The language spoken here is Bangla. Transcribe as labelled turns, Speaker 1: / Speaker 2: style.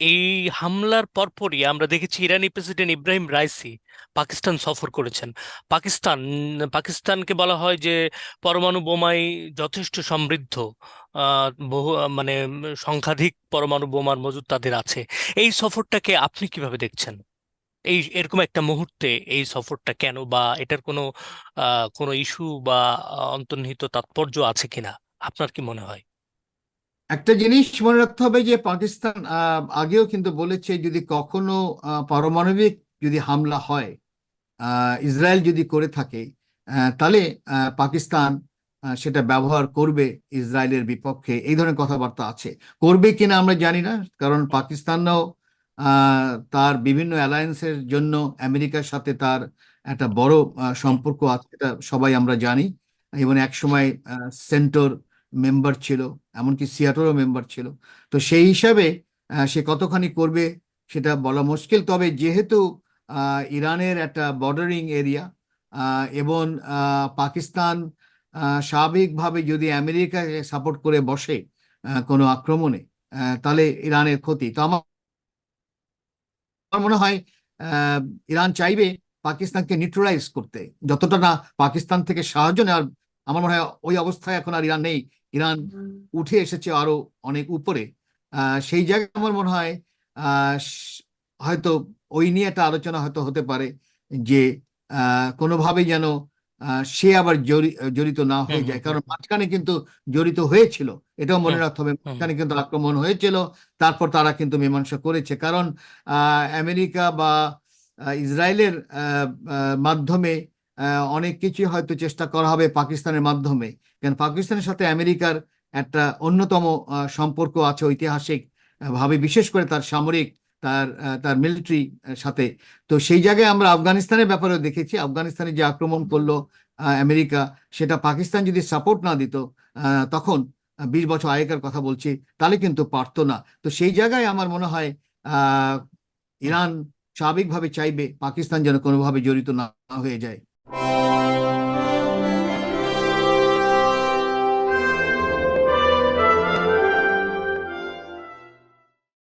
Speaker 1: এই হামলার পরপরই আমরা দেখেছি ইরানি প্রেসিডেন্ট ইব্রাহিম রাইসি পাকিস্তান সফর করেছেন। পাকিস্তান, পাকিস্তানকে বলা হয় যে পরমাণু বোমায় যথেষ্ট সমৃদ্ধ বহু মানে সংখ্যাধিক পরমাণু বোমার মজুদ তাদের আছে। এই সফরটাকে আপনি কীভাবে দেখছেন? এই এরকম একটা মুহূর্তে এই সফরটা কেন বা এটার কোনো কোনো ইস্যু বা অন্তর্নিহিত তাৎপর্য আছে কিনা? আপনার কি মনে হয়?
Speaker 2: একটা জিনিস মনে রাখতে হবে যে পাকিস্তান আগেও কিন্তু বলেছে যদি কখনো পারমাণবিক যদি হামলা হয় ইসরায়েল যদি করে থাকে তাহলে পাকিস্তান সেটা ব্যবহার করবে ইসরায়েলের বিপক্ষে। এই ধরনের কথাবার্তা আছে। করবে কিনা আমরা জানি না, কারণ পাকিস্তানও তার বিভিন্ন অ্যালায়েন্সের জন্য আমেরিকার সাথে তার একটা বড় সম্পর্ক আছে এটা সবাই আমরা জানি। এবং একসময় সেন্টর মেম্বার ছিল, এমনকি সিয়াটোরও মেম্বার ছিল। তো সেই হিসাবে সে কতখানি করবে সেটা বলা মুশকিল। তবে যেহেতু ইরানের একটা বর্ডারিং এরিয়া এবং পাকিস্তান স্বাভাবিকভাবে যদি আমেরিকাকে সাপোর্ট করে বসে কোনো আক্রমণে তাহলে ইরানের ক্ষতি। তো আমার মনে হয় ইরান চাইবে পাকিস্তানকে নিউট্রালাইজ করতে। যতটা না পাকিস্তান থেকে সাহায্য নেওয়ার, আমার মনে হয় ওই অবস্থায় এখন আর ইরান নেই। ইরান উঠে এসেছে আরও অনেক উপরে। আহ, সেই জায়গায় আমার মনে হয় আহ, হয়তো ওই নিয়ে একটা আলোচনা হয়তো হতে পারে যে আহ, কোনোভাবেই যেন আহ, সে আবার জড়ি- জড়িত না হয়ে যায়। কারণ মাঝখানে কিন্তু জড়িত হয়েছিল এটাও মনে রাখতে হবে। মাঝখানে কিন্তু আক্রমণ হয়েছিল তারপর তারা কিন্তু মীমাংসা করেছে। কারণ আহ, আমেরিকা বা আহ, ইসরায়েলের মাধ্যমে অনেক কিছু হয়তো চেষ্টা করা হবে পাকিস্তানের মাধ্যমে। কারণ পাকিস্তানের সাথে আমেরিকার একটা অন্যতম সম্পর্ক আছে ঐতিহাসিক ভাবে বিশেষ করে তার সামরিক, তার তার মিলিটারি সাথে। তো সেই জায়গায় আমরা আফগানিস্তানের ব্যাপারেও দেখেছি। আফগানিস্তানে যে আক্রমণ করল আমেরিকা, সেটা পাকিস্তান যদি সাপোর্ট না দিত তখন বিশ বছর আগেকার কথা বলছি, তাহলে কিন্তু পারতো না। তো সেই জায়গায় আমার মনে হয় ইরান স্বাভাবিকভাবে চাইবে পাকিস্তান যেন কোনোভাবে জড়িত না হয়ে যায়।